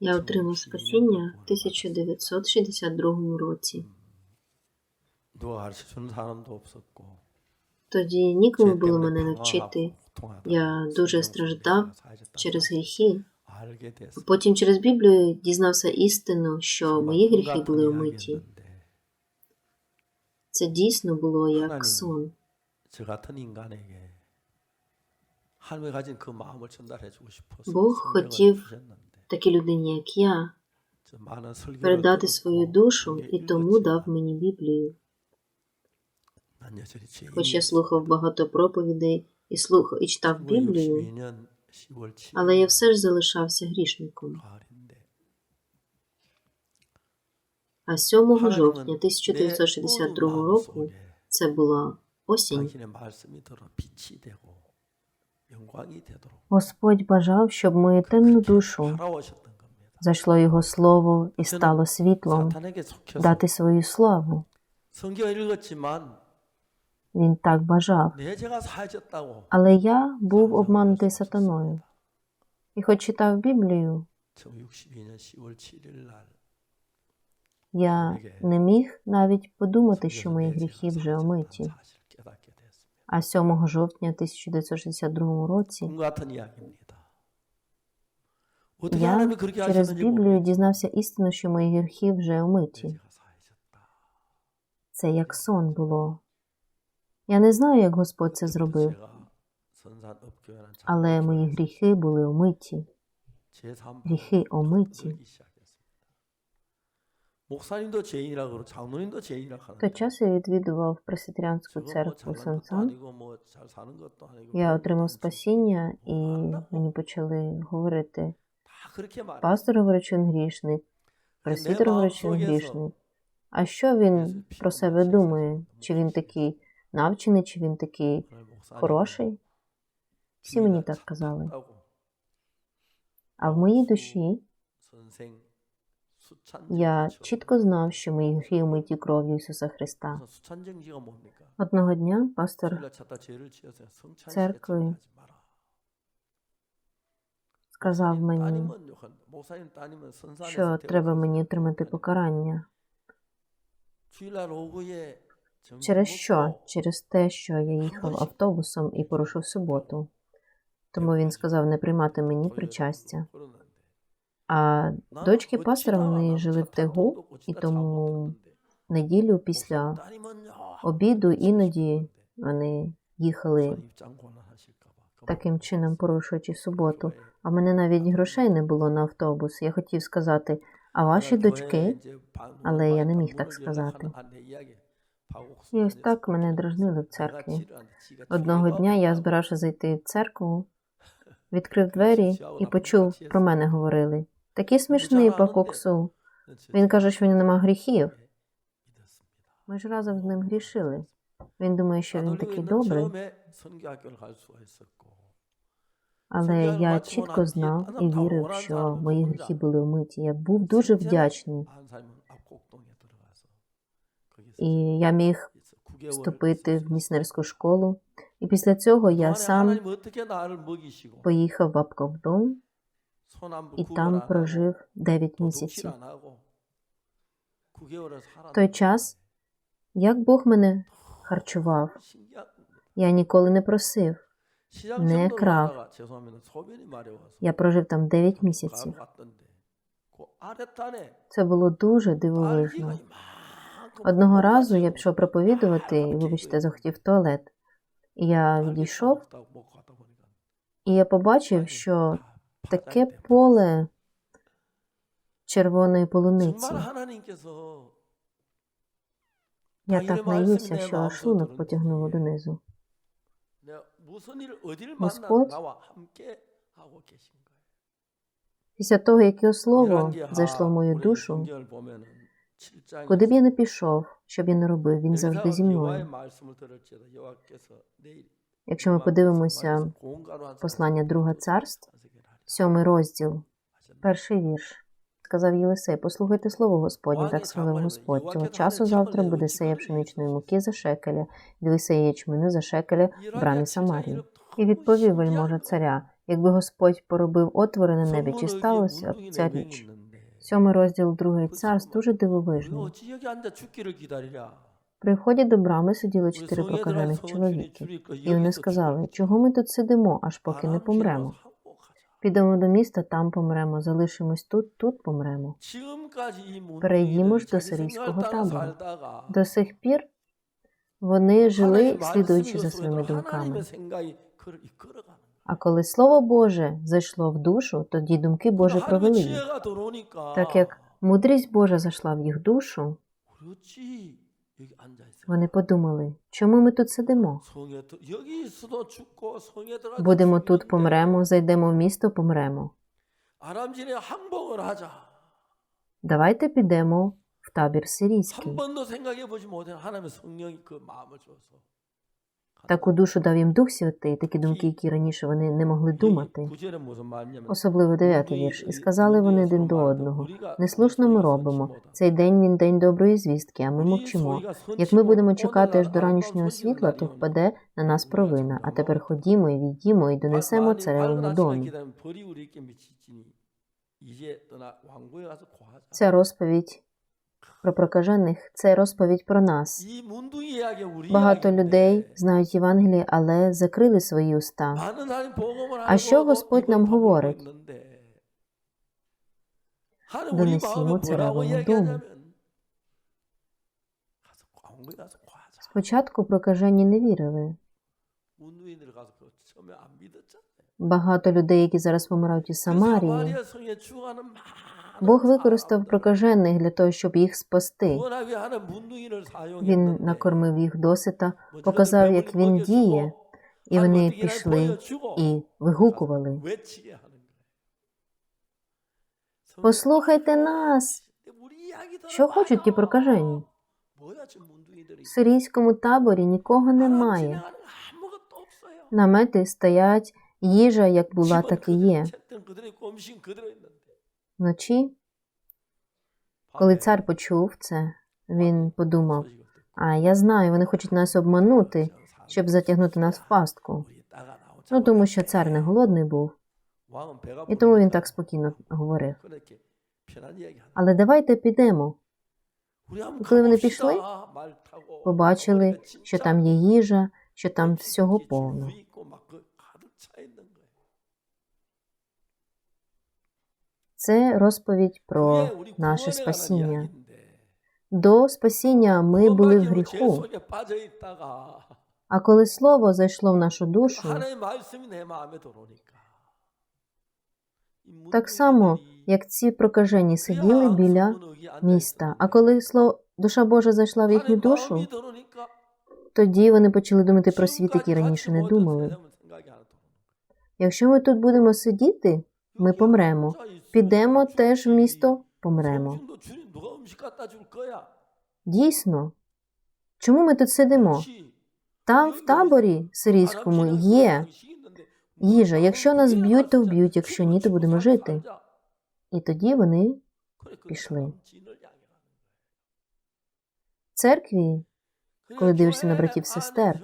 Я отримав спасіння в 1962 році. Тоді нікому було мене навчити. Я дуже страждав через гріхи. Потім через Біблію дізнався істину, що мої гріхи були умиті. Це дійсно було як сон. Бог хотів такій людині, як я, передати свою душу і тому дав мені Біблію. Хоч я слухав багато проповідей і слухав і читав Біблію, але я все ж залишався грішником. А 7 жовтня 1962 року це була осінь. Господь бажав, щоб мою темну душу зайшло Його слово і стало світлом, дати свою славу. Він так бажав, але я був обманутий сатаною. І хоч читав Біблію, я не міг навіть подумати, що мої гріхи вже омиті а 7 жовтня 1962 році я через Біблію дізнався істину, що мої гірхи вже умиті. Це як сон було. Я не знаю, як Господь це зробив, але мої гріхи були омиті. Гріхи омиті. Той час я відвідував пресвітеріанську церкву Сансан. Я отримав спасіння, і мені почали говорити. Пастор говорить, що він грішний, пресвітер говорить, що він грішний. А що він про себе думає? Чи він такий навчений, чи він такий хороший? Всі мені так казали. А в моїй душі я чітко знав, що мої гріхи умиті кров'ю Ісуса Христа. Одного дня пастор церкви сказав мені, що треба мені отримати покарання. Через що? Через те, що я їхав автобусом і порушив суботу. Тому він сказав не приймати мені причастя. А дочки пастора вони жили в тегу, і тому неділю після обіду іноді вони їхали таким чином, порушуючи суботу. А мене навіть грошей не було на автобус. Я хотів сказати, а ваші дочки, але я не міг так сказати. І ось так мене дражнили в церкві. Одного дня я збирався зайти в церкву, відкрив двері і почув, про мене говорили. Такий смішний Пакоксу. Він каже, що в нього нема гріхів. Ми ж разом з ним грішили. Він думає, що він такий добрий, але я чітко знав і вірив, що мої гріхи були омиті. Я був дуже вдячний, і я міг вступити в міснерську школу. І після цього я сам поїхав в Апковдом і там прожив 9 місяців. В той час, як Бог мене харчував, я ніколи не просив. не крав. Я прожив там 9 місяців. Це було дуже дивовижно. Одного разу я пішов проповідувати, і, вибачте, захотів туалет. І я відійшов, і я побачив, що таке поле червоної полуниці. Я так наївся, що аж шлунок потягнуло донизу. Господь? Після того, як його слово зайшло в мою душу, куди б я не пішов, що б я не робив, він завжди зі мною. Якщо ми подивимося послання Друга царств, Сьомий розділ, перший вірш. Сказав Єлисей, послухайте слово Господнє, так сказав Господь. Того часу завтра буде сея пшеничної муки за шекеля, білисеє ячменю за шекеля в брамі Самарії. І відповів вельможа царя, якби Господь поробив отвори на небі, чи сталося б ця річ? Сьомий розділ другий цар дуже дивовижний. При вході до брами сиділи чотири прокажених чоловіки, і вони сказали, чого ми тут сидимо, аж поки не помремо. Підемо до міста, там помремо, залишимось тут, тут помремо. Перейдімо ж до сирійського табору. До сих пір вони жили, слідуючи за своїми думками. А коли Слово Боже зайшло в душу, тоді думки Божі провели їх. Так як мудрість Божа зайшла в їх душу, вони подумали, чому ми тут сидимо? Будемо тут, помремо, зайдемо в місто, помремо. Давайте підемо в табір сирійський. Таку душу дав їм Дух Святий, такі думки, які раніше вони не могли думати, особливо дев'ятий вірш. І сказали вони один до одного: неслушно ми робимо. Цей день він день доброї звістки, а ми мовчимо. Як ми будемо чекати аж до ранішнього світла, то впаде на нас провина. А тепер ходімо і війдімо, і донесемо царевину дому. Ця розповідь про прокажених це розповідь про нас. Багато людей знають Євангеліє, але закрили свої уста. А що Господь нам говорить? Донесімо царевому дому. Спочатку прокажені не вірили. Багато людей, які зараз помирають у Самарії, Бог використав прокажених для того, щоб їх спасти. Він накормив їх досита, показав, як він діє, і вони пішли і вигукували. Послухайте нас, що хочуть ті прокажені. В сирійському таборі нікого немає. Намети стоять, їжа як була, так і є. Вночі, коли цар почув це, він подумав: а я знаю, вони хочуть нас обманути, щоб затягнути нас в пастку. Ну тому що цар не голодний був, і тому він так спокійно говорив. Але давайте підемо. Коли вони пішли, Побачили, що там є їжа, що там всього повно. Це розповідь про наше спасіння. До спасіння ми були в гріху, а коли слово зайшло в нашу душу, так само, як ці прокажені сиділи біля міста. А коли слово душа Божа зайшла в їхню душу, тоді вони почали думати про світ, який раніше не думали. Якщо ми тут будемо сидіти, ми помремо. Підемо теж в місто, помремо. Дійсно. Чому ми тут сидимо? Там, в таборі сирійському, є їжа. Якщо нас б'ють, то вб'ють, якщо ні, то будемо жити. І тоді вони пішли. Церкві коли дивишся на братів сестер,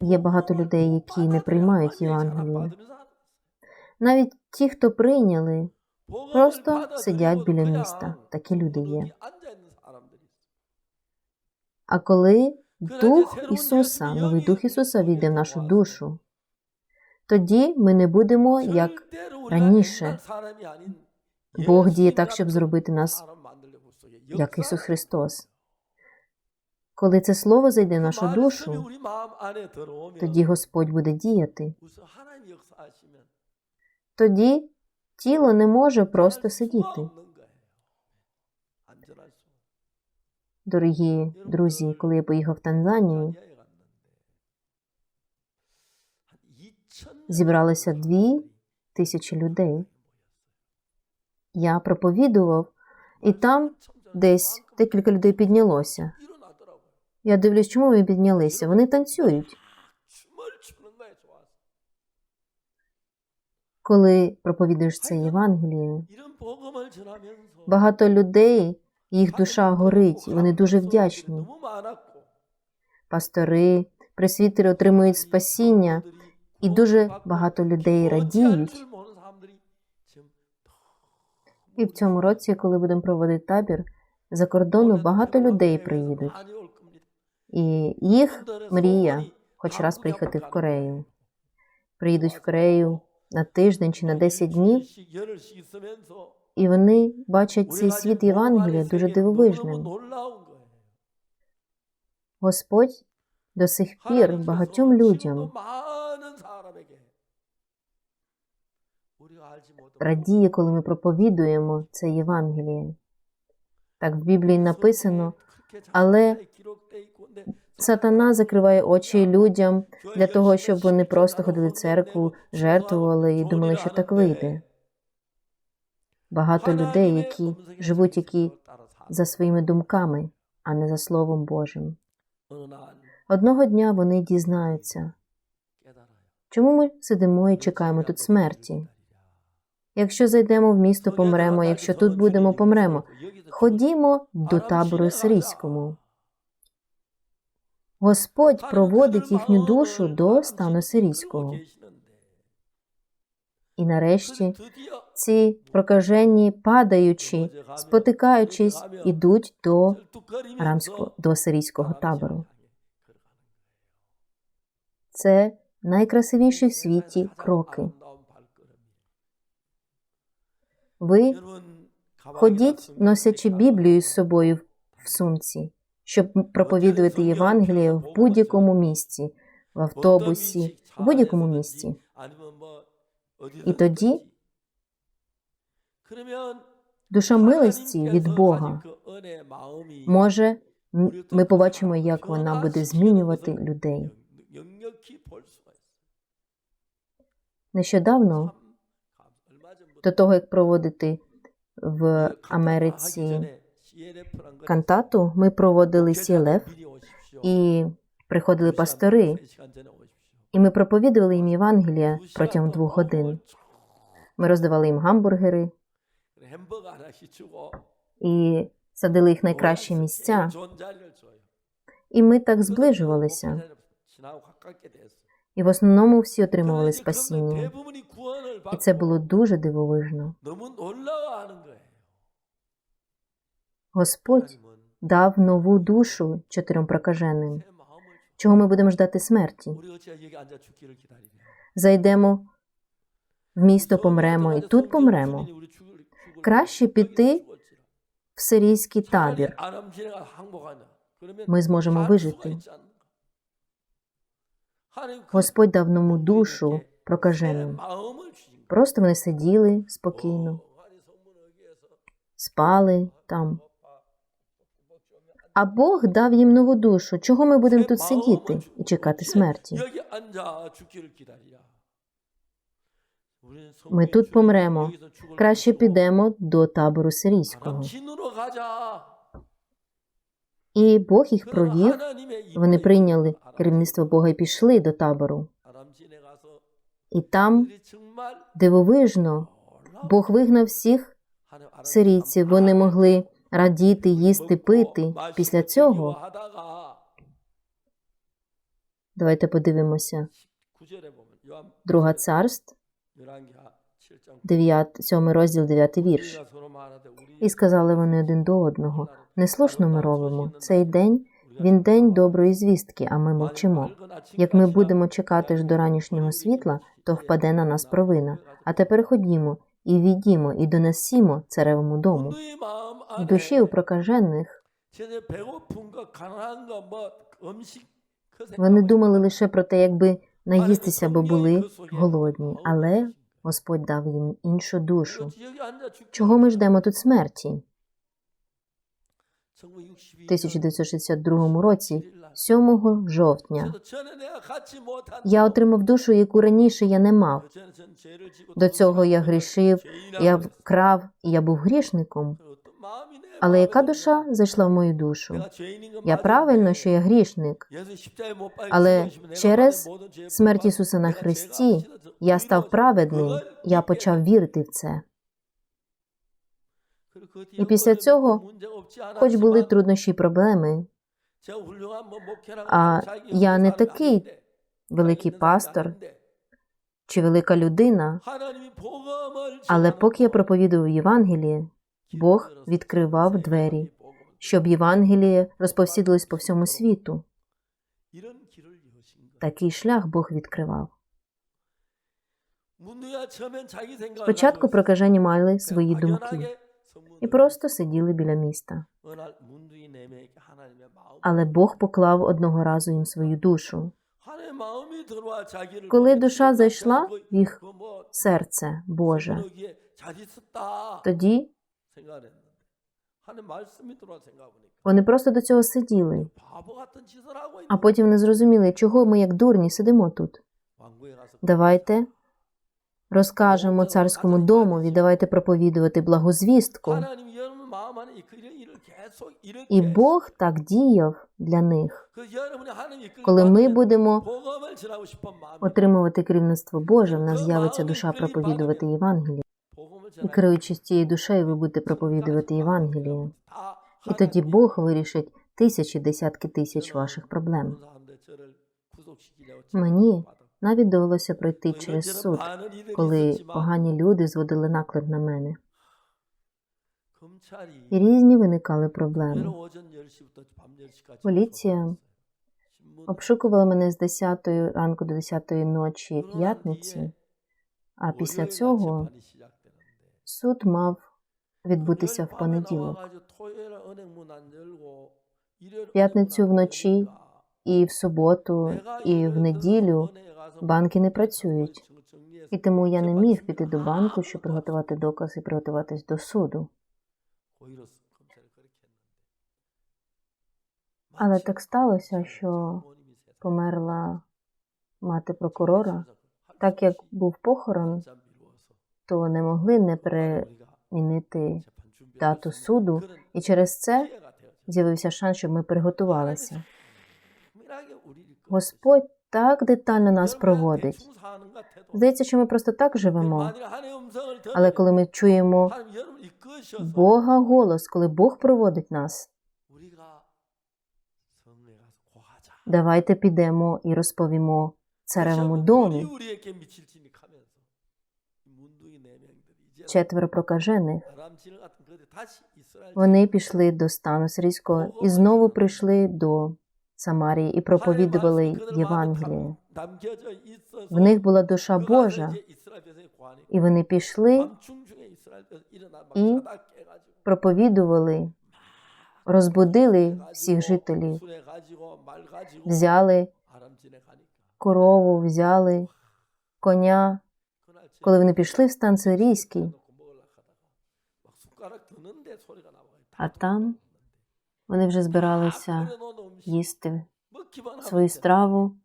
є багато людей, які не приймають Євангеліє. Навіть ті, хто прийняли, просто сидять біля міста. Такі люди є. А коли Дух Ісуса, новий Дух Ісуса війде в нашу душу, тоді ми не будемо як раніше. Бог діє так, щоб зробити нас як Ісус Христос. Коли це слово зайде в нашу душу, тоді Господь буде діяти. Тоді тіло не може просто сидіти. Дорогі друзі, коли я поїхав в Танзанію, зібралося дві тисячі людей. Я проповідував, і там десь декілька людей піднялося. Я дивлюсь, чому вони піднялися? Вони танцюють. Коли проповідуєш це Євангеліє, багато людей, їх душа горить, і вони дуже вдячні. Пастори, пресвітери отримують спасіння, і дуже багато людей радіють. І в цьому році, коли будемо проводити табір, за кордону багато людей приїдуть. І їх мрія хоч раз приїхати в Корею. Приїдуть в Корею на тиждень чи на 10 днів, і вони бачать цей світ Євангелія дуже дивовижним. Господь до сих пір багатьом людям радіє, коли ми проповідуємо це Євангеліє. Так в Біблії написано, але сатана закриває очі людям для того, щоб вони просто ходили в церкву, жертвували і думали, що так вийде. Багато людей, які живуть які за своїми думками, а не за Словом Божим. Одного дня вони дізнаються, чому ми сидимо і чекаємо тут смерті. Якщо зайдемо в місто, помремо, якщо тут будемо, помремо. Ходімо до табору сирійському. Господь проводить їхню душу до стану сирійського. І нарешті ці прокажені, падаючи, спотикаючись, ідуть до арамського до сирійського табору. Це найкрасивіші в світі кроки. Ви ходіть, носячи Біблію з собою в сумці, щоб проповідувати Євангеліє в будь-якому місці, в автобусі, в будь-якому місці. І тоді душа милості від Бога може ми побачимо, як вона буде змінювати людей. Нещодавно, до того як проводити в Америці кантату, ми проводили CLF і приходили пастори, і ми проповідували їм Євангелія протягом двох годин. Ми роздавали їм гамбургери. І садили їх найкращі місця. І ми так зближувалися. І в основному всі отримували спасіння. І це було дуже дивовижно. Господь дав нову душу чотирьом прокаженим. Чого ми будемо ждати смерті? Зайдемо в місто, помремо, і тут помремо. Краще піти в сирійський табір. Ми зможемо вижити. Господь дав нову душу прокаженим. Просто вони сиділи спокійно, спали там. А Бог дав їм нову душу. Чого ми будемо тут сидіти і чекати смерті? Ми тут помремо. Краще підемо до табору сирійського. І Бог їх провів. Вони прийняли керівництво Бога і пішли до табору. І там дивовижно Бог вигнав всіх сирійців. Вони могли радіти, їсти, пити. Після цього давайте подивимося. Друга царств, 9, 7 розділ, 9 вірш. І сказали вони один до одного: Неслушно ми робимо. Цей день він день доброї звістки, а ми мовчимо. Як ми будемо чекати ж до ранішнього світла, то впаде на нас провина. А тепер ходімо і відімо, і донесімо царевому дому. Душі у прокажених вони думали лише про те, якби наїстися, бо були голодні, але Господь дав їм іншу душу. Чого ми ждемо тут смерті? В 1962 році, 7 жовтня, я отримав душу, яку раніше я не мав. До цього я грішив, я вкрав, і я був грішником. Але яка душа зайшла в мою душу? Я правильно, що я грішник, але через смерть Ісуса на Христі я став праведним, я почав вірити в це. І після цього, хоч були труднощі й проблеми, А я не такий великий пастор чи велика людина, але поки я проповідував Євангеліє, Бог відкривав двері, щоб Євангеліє розповсюдилось по всьому світу. Такий шлях Бог відкривав. Спочатку прокажені мали свої думки і просто сиділи біля міста. Але Бог поклав одного разу їм свою душу. Коли душа зайшла в їх Серце Боже. Тоді вони просто до цього сиділи, а потім не зрозуміли, чого ми, як дурні, сидимо тут. Давайте розкажемо царському домові, давайте проповідувати благозвістку. І Бог так діяв для них. коли ми будемо Отримувати керівництво Боже, в нас з'явиться душа проповідувати Євангеліє. І керуючись цією душею, ви будете проповідувати Євангеліє. І тоді Бог вирішить тисячі, десятки тисяч ваших проблем. Мені навіть довелося пройти через суд, коли погані люди зводили наклеп на мене. І різні виникали проблеми. Поліція Обшукували мене з 10 ранку до 10 ночі п'ятниці, а після цього суд мав відбутися в понеділок. П'ятницю вночі І в суботу, і в неділю банки не працюють. І тому я не міг піти до банку, щоб приготувати доказ і приготуватись до суду. Але так сталося, що померла мати прокурора. Так як був похорон, то не могли не перемінити дату суду, і через це з'явився шанс, щоб ми приготувалися. Господь так детально нас проводить. Здається, що ми просто так живемо. Але коли ми чуємо Бога голос, коли Бог проводить нас, давайте підемо і розповімо царевому домі четверо прокажених. Вони пішли до стану сирійського і знову прийшли до Самарії і проповідували Євангеліє. В них була душа Божа, і вони пішли і проповідували, розбудили всіх жителів, взяли корову, взяли коня. Коли вони пішли в стан сирійський, а там вони вже збиралися їсти свою страву,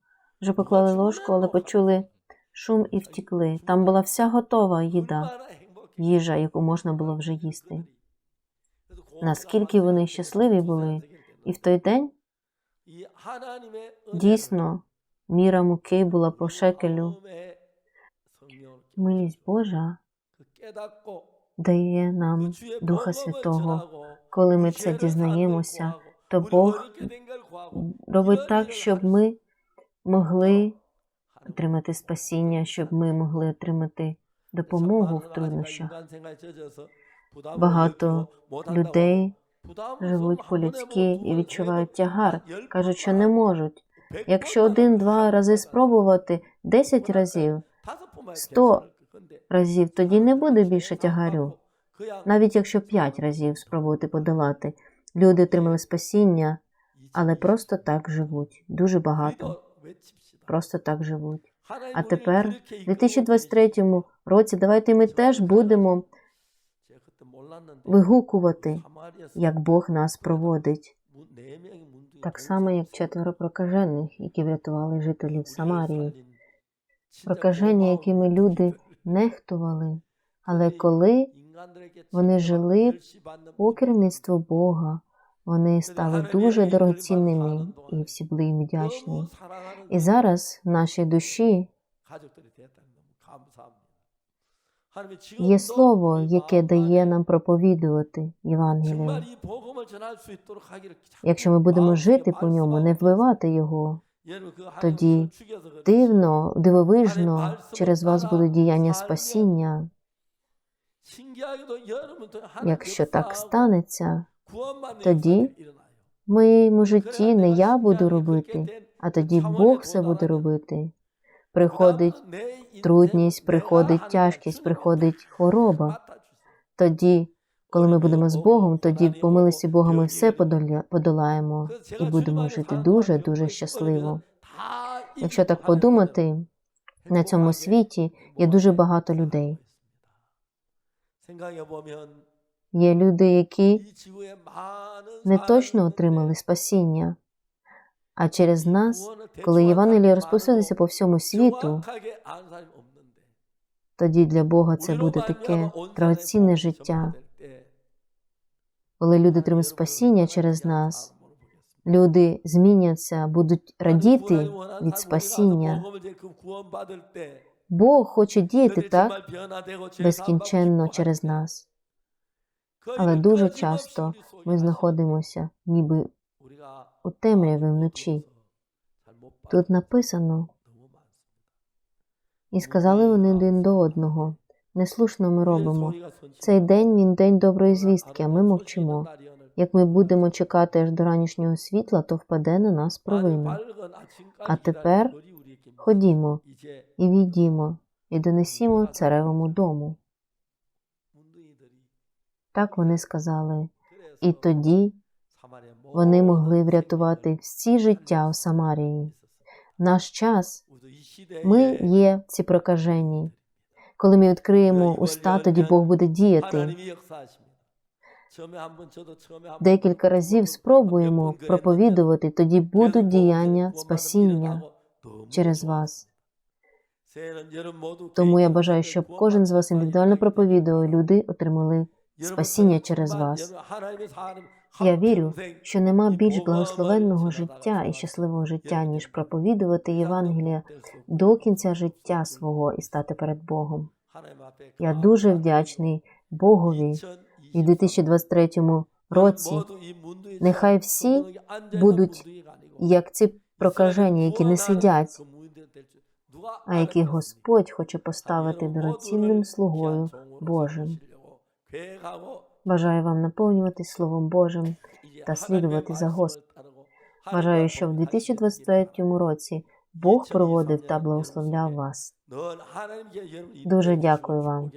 вже поклали ложку, але почули шум і втікли. Там була вся готова їда, їжа, яку можна було вже їсти. Наскільки вони щасливі були, і в той день дійсно міра муки була по шекелю. Милість Божа дає нам Духа Святого. Коли ми це дізнаємося, то Бог робить так, щоб ми могли отримати спасіння, щоб ми могли отримати допомогу в труднощах. Багато людей живуть по-людськи і відчувають тягар, кажуть, що не можуть. Якщо один-два рази спробувати, десять разів, сто разів, тоді не буде більше тягарю. Навіть якщо п'ять разів спробувати подолати, люди отримали спасіння, але просто так живуть. Дуже багато. Просто так живуть. А тепер, у 2023 році, давайте ми теж будемо вигукувати, як Бог нас проводить. Так само, як четверо прокажених, які врятували жителів Самарії. Прокаження, якими люди нехтували, але коли вони жили по керівництву Бога, вони стали дуже дорогоцінними, і всі були їм вдячні. І зараз в нашій душі Є слово, яке дає нам проповідувати Євангеліє. Якщо ми будемо жити по ньому, не вбивати його, тоді дивно, дивовижно через вас будуть діяння спасіння. Якщо так станеться, тоді в моєму житті не я буду робити, а тоді Бог все буде робити. Приходить трудність, приходить тяжкість, приходить хвороба. Тоді, коли ми будемо з Богом, тоді по милості Бога ми все подолаємо і будемо жити дуже дуже щасливо. Якщо так подумати, на цьому світі є дуже багато людей. Є люди, які не точно отримали спасіння, а через нас, коли Євангеліє розповсюдиться по всьому світу, тоді для Бога це буде таке дорогоцінне життя. Коли люди отримають спасіння через нас, люди зміняться, будуть радіти від спасіння. Бог хоче діяти так безкінченно через нас. Але дуже часто ми знаходимося ніби у темряві вночі. Тут написано, і сказали вони один до одного. Неслушно ми робимо. Цей день він день доброї звістки, а ми мовчимо. Як ми будемо чекати аж до ранішнього світла, то впаде на нас провина. А тепер Ходімо і війдімо, і донесімо царевому дому. Так вони сказали. І тоді вони могли врятувати всі життя у Самарії. Наш час ми є ці прокажені. Коли ми відкриємо уста, тоді Бог буде діяти. Декілька разів спробуємо проповідувати, тоді будуть діяння спасіння через вас. Тому я бажаю, щоб кожен з вас індивідуально проповідував, люди отримали спасіння через вас. Я вірю, що нема більш благословенного життя і щасливого життя, ніж проповідувати Євангелія до кінця життя свого і стати перед Богом. Я дуже вдячний Богові і в 2023 році. Нехай всі будуть як ці прокажені, які не сидять, а які Господь хоче поставити дорогоцінним слугою Божим. Бажаю вам наповнюватись Словом Божим та слідувати за Господом. Вважаю, що в 2023 році Бог проводив та благословляв вас. Дуже дякую вам.